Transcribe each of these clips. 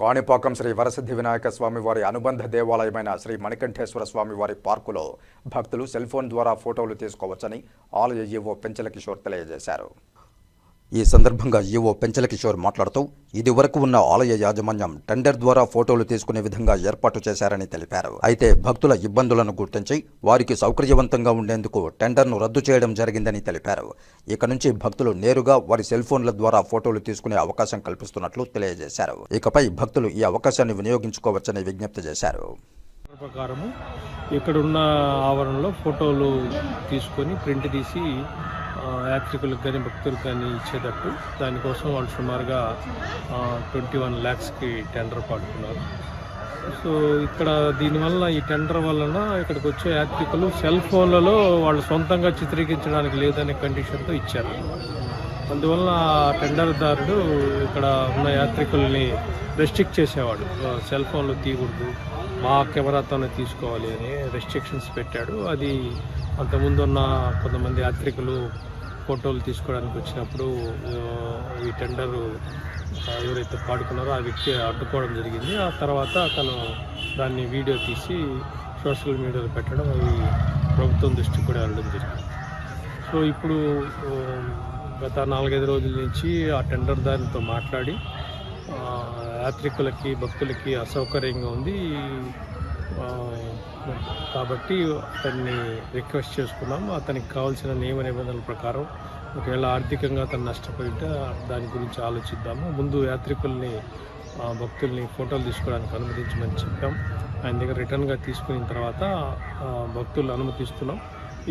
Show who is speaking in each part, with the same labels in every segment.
Speaker 1: కాణిపాకం శ్రీ వరసిద్ధి వినాయక స్వామి వారి అనుబంధ దేవాలయమైన శ్రీ మణికంఠేశ్వర స్వామి వారి పార్కులో భక్తులు సెల్ ఫోన్ ద్వారా ఫోటోలు తీసుకోవచ్చని ఆలయ ఈవో పెంచల కిషోర్ తెలియజేశారు. ఈ సందర్భంగా ఈవో పెంచల కిషోర్ మాట్లాడుతూ ఇది వరకు ఉన్న ఆలయ యాజమాన్యం టెండర్ ద్వారా ఫోటోలు తీసుకునే విధంగా ఏర్పాటు చేశారని తెలిపారు. అయితే భక్తుల ఇబ్బందులను గుర్తించి వారికి సౌకర్యవంతంగా ఉండేందుకు టెండర్ను రద్దు చేయడం జరిగిందని తెలిపారు. ఇక నుంచి భక్తులు నేరుగా వారి సెల్ ఫోన్ల ద్వారా ఫోటోలు తీసుకునే అవకాశం కల్పిస్తున్నట్లు తెలియజేశారు. ఇకపై భక్తులు ఈ అవకాశాన్ని వినియోగించుకోవచ్చని విజ్ఞప్తి చేశారు.
Speaker 2: ప్రకారము ఇక్కడున్న ఆవరణలో ఫోటోలు తీసుకొని ప్రింట్ తీసి యాత్రికులకు కానీ భక్తులకు కానీ ఇచ్చేటట్టు దానికోసం వాళ్ళు సుమారుగా ట్వంటీ వన్ ల్యాక్స్కి టెండర్ పాడుతున్నారు. సో ఇక్కడ దీనివల్ల ఈ టెండర్ వలన ఇక్కడికి వచ్చే యాత్రికులు సెల్ ఫోన్లలో వాళ్ళు సొంతంగా చిత్రీకరించడానికి లేదనే కండిషన్తో ఇచ్చారు. అందువల్ల ఆ టెండర్దారుడు ఇక్కడ ఉన్న యాత్రికుల్ని రెస్ట్రిక్ట్ చేసేవాడు. సెల్ ఫోన్లు తీయకూడదు మా కెమెరాతోనే తీసుకోవాలి అని రెస్ట్రిక్షన్స్ పెట్టాడు. అది అంతకుముందు ఉన్న కొంతమంది యాత్రికులు ఫోటోలు తీసుకోవడానికి వచ్చినప్పుడు ఈ టెండర్ ఎవరైతే పాడుకున్నారో ఆ వ్యక్తి అడ్డుకోవడం జరిగింది. ఆ తర్వాత అతను దాన్ని వీడియో తీసి సోషల్ మీడియాలో పెట్టడం అవి ప్రభుత్వం దృష్టికి కూడా వెళ్ళడం జరిగింది. సో ఇప్పుడు గత నాలుగైదు రోజుల నుంచి ఆ టెండర్ దానితో మాట్లాడి యాత్రికులకి భక్తులకి అసౌకర్యంగా ఉంది. కాబట్టి అతన్ని రిక్వెస్ట్ చేసుకున్నాము అతనికి కావాల్సిన నియమ నిబంధనల ప్రకారం ఒకవేళ ఆర్థికంగా అతను నష్టపోయితే దాని గురించి ఆలోచిద్దాము. ముందు యాత్రికుల్ని భక్తుల్ని ఫోటోలు తీసుకోవడానికి అనుమతించమని చెప్పాం. ఆయన దగ్గర రిటర్న్గా తీసుకున్న తర్వాత భక్తులు అనుమతిస్తున్నాం.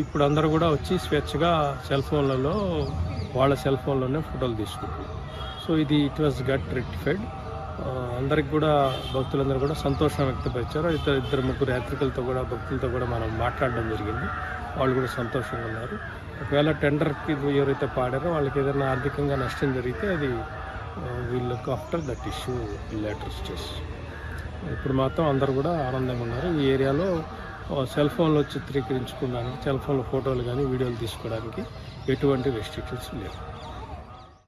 Speaker 2: ఇప్పుడు అందరూ కూడా వచ్చి స్వేచ్ఛగా సెల్ ఫోన్లలో వాళ్ళ సెల్ ఫోన్లోనే ఫోటోలు తీసుకుంటున్నారు. సో ఇది ఇట్ వాస్ గట్ రెక్టిఫైడ్ అందరికి కూడా భక్తులందరూ కూడా సంతోషం వ్యక్తపరిచారు. ఇద్దరు ఇద్దరు ముగ్గురు యాత్రికులతో కూడా భక్తులతో కూడా మనం మాట్లాడడం జరిగింది. వాళ్ళు కూడా సంతోషంగా ఉన్నారు. ఒకవేళ టెండర్కి ఎవరైతే పాడారో వాళ్ళకి ఏదైనా ఆర్థికంగా నష్టం జరిగితే అది వీళ్ళు look after that issue later stage ఇప్పుడు మాత్రం అందరూ కూడా ఆనందంగా ఉన్నారు. ఈ ఏరియాలో సెల్ ఫోన్లో చిత్రీకరించుకోవడానికి సెల్ ఫోన్లో ఫోటోలు కానీ వీడియోలు తీసుకోవడానికి ఎటువంటి రెస్ట్రిక్షన్స్ లేవు.